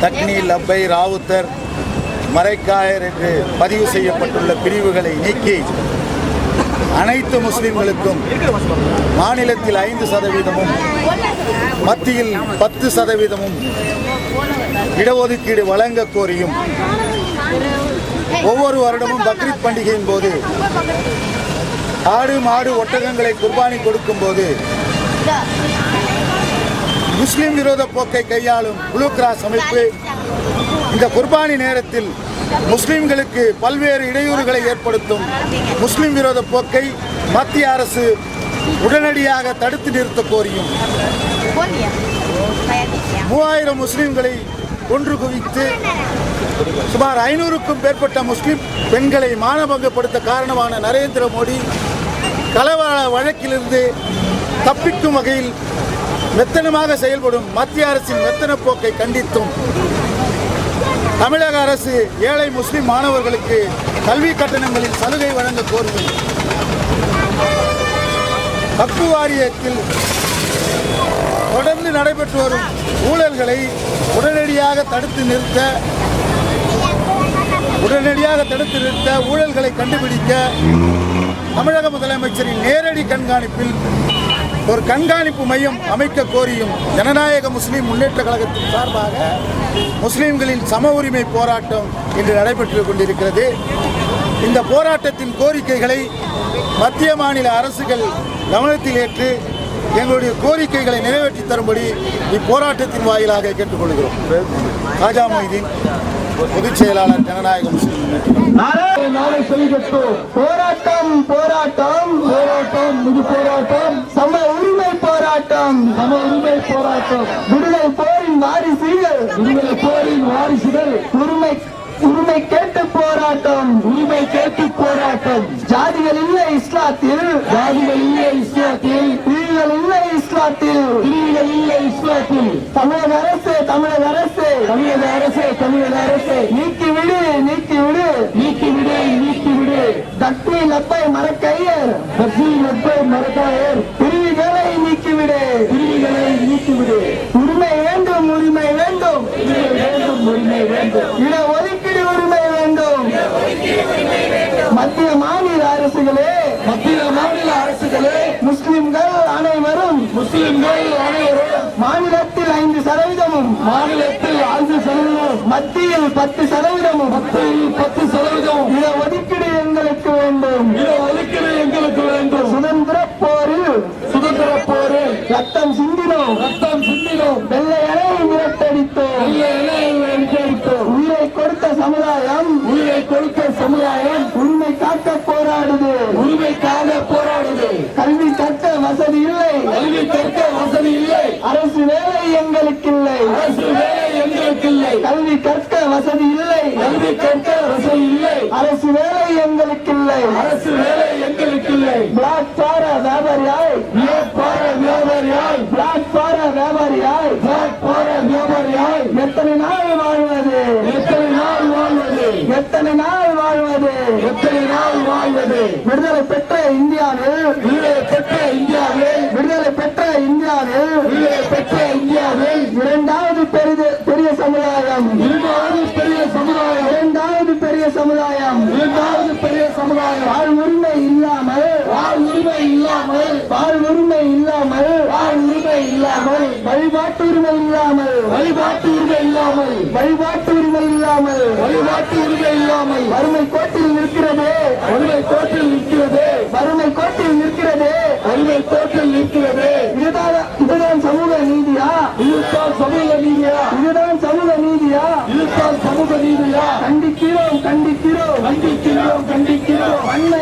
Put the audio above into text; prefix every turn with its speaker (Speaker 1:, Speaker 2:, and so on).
Speaker 1: தக்னி லப்பை ராவுத்தர் மரைக்காயர் என்று பதிவு செய்யப்பட்டுள்ள பிரிவுகளை நீக்கி அனைத்து முஸ்லிம்களுக்கும் மாநிலத்தில் ஐந்து சதவீதமும் மத்தியில் பத்து சதவீதமும் இடஒதுக்கீடு வழங்க கோரியும் ஒவ்வொரு வருடமும் பக்ரீத் பண்டிகையின் போது ஆடு மாடு ஒட்டகங்களை குர்பானி கொடுக்கும் போது முஸ்லிம் விரோத போக்கை கையாளும் புளூ கிராஸ் அமைப்பு இந்த குர்பானி நேரத்தில் முஸ்லிம்களுக்கு பல்வேறு இடையூறுகளை ஏற்படுத்தும் முஸ்லிம் விரோத போக்கை மத்திய அரசு உடனடியாக தடுத்து நிறுத்த கோரியும். மூவாயிரம் முஸ்லிம்களை கொன்று குவித்து சுமார் ஐநூறுக்கும் மேற்பட்ட முஸ்லிம் பெண்களை மானபங்கப்படுத்த காரணமான நரேந்திர மோடி கலவர வழக்கிலிருந்து தப்பிக்கும் வகையில் மெத்தனமாக செயல்படும் மத்திய அரசின் மெத்தன போக்கை கண்டித்தும் தமிழக அரசு ஏழை முஸ்லிம் மாணவர்களுக்கு கல்வி கட்டணங்களில் சலுகை வழங்க கோருவது வக்ஃபு வாரியத்தில் தொடர்ந்து நடைபெற்று வரும் ஊழல்களை உடனடியாக தடுத்து நிறுத்த உடனடியாக தடுத்து நிறுத்த ஊழல்களை கண்டுபிடிக்க தமிழக முதலமைச்சரின் நேரடி கண்காணிப்பில் ஒரு கண்காணிப்பு மையம் அமைக்க கோரியும் ஜனநாயக முஸ்லீம் முன்னேற்ற கழகத்தின் சார்பாக முஸ்லீம்களின் சம உரிமை போராட்டம் இன்று நடைபெற்று கொண்டிருக்கிறது. இந்த போராட்டத்தின் கோரிக்கைகளை மத்திய மாநில அரசுகள் கவனத்தில் ஏற்று எங்களுடைய கோரிக்கைகளை நிறைவேற்றி தரும்படி இப்போராட்டத்தின் வாயிலாக கேட்டுக்கொள்கிறோம். ராஜா மொய்தீன் பொதுச் செயலாளர் ஜனநாயக முஸ்லீம்
Speaker 2: போராட்டம் போராட்டம் போராட்டம் இது போராட்டம் சம உரிமை போராட்டம் சம காத்தோம் விடுதலை போரின் வாரிசுகள். விடுதலை போரின் வாரிசுகள். உரிமை உரிமை கேட்டு போராட்டம். உரிமை கேட்டு போராட்டம். ஜாதிகள் இல்லை இஸ்லாத்தில். ஜாதிகள் இல்லை இஸ்லாத்தில். பிரிவுகள் இல்லை இஸ்லாத்தில். பிரிவுகள் இல்லை இஸ்லாத்தில். தமிழக அரசு தமிழக அரசு. தமிழக அரசு தமிழக அரசு. நீக்கிவிடு நீக்கிவிடு நீக்கிவிடு நீக்கிவிடு தக்னி லப்பை மரக்கையர் தக்னி லப்பை மரக்காயர் பிரிவுகளை நீக்கிவிடு உரிமை வேண்டும் உரிமை வேண்டும். உரிமை வேண்டும் உரிமை வேண்டும். இட ஒதுக்கீடு உரிமை வேண்டும். மத்திய மாநில அரசுகளே. மத்திய மாநில அரசுகளே. முஸ்லிம்கள் அனைவரும் முஸ்லிம்கள் அனைவரும் மாநிலத்தில் ஐந்து சதவீதமும் மாநிலத்தில் ஐந்து சதவீதம். மத்தியில் பத்து சதவீதமும் மத்தியில் பத்து சதவீதம். இட வசதி இல்லை. கல்வி கற்க வசதி இல்லை. அரசு வேலை எங்களுக்கு இல்லை. அரசு வேலை எங்களுக்கு இல்லை. கல்வி கற்க வசதி இல்லை. கல்வி கற்க வசதி இல்லை. அரசு வேலை எங்களுக்கு இல்லை. அரசு வேலை எங்களுக்கு இல்லை. பிளாக் பார வியாபாரியாய். பிளாக் பார வியாபாரியாய். பிளாக் பார வியாபாரியாய். பிளாக் பார வியாபாரியாய். எத்தனை நாள் வாழ்வது? எத்தனை நாள் வாழ்வது? எத்தனை நாள் வாழ்வது? எத்தனை வாழ்வது விடுதலை பெற்ற இந்தியாவில் விடுதலை பெற்ற இந்தியாவில் விடுதலை பெற்ற இந்தியாவில் விடுதலை பெற்ற இந்தியாவில் இரண்டாவது பெரிது பெரிய சமுதாயம் இரண்டாவது பெரிய சமுதாயம் இரண்டாவது பெரிய சமுதாயம் இரண்டாவது பெரிய சமுதாயம் வாழ் உரிமை இல்லாமல் வாழ் உரிமை இல்லாமல் வாழ் உரிமை இல்லாமல் வாழ் உரிமை இல்லாமல் வழிபாட்டு உரிமை இல்லாமல் வழிபாட்டு உரிமை இல்லாமல் வழிபாட்டு உரிமை இல்லாமல் வழிபாட்டு உரிமை இல்லாமல் வறுமை கோட்டில் நிற்கிறதே வறுமை கோட்டில் நிற்கிறதே வறுமை கோட்டில் நிற்கிறதே வறுமை கோட்டில் நிற்கிறதே இதுதான் இதுதான் சமூக நீதியா இதுதான் சமூக நீதியா? இதுதான் சமூக நீதியா? இதுதான் சமூக நீதியா? கண்டிக்கிறோம் கண்டிக்கிறோம். கண்டிக்கிறோம் கண்டிக்கிறோம். அன்னை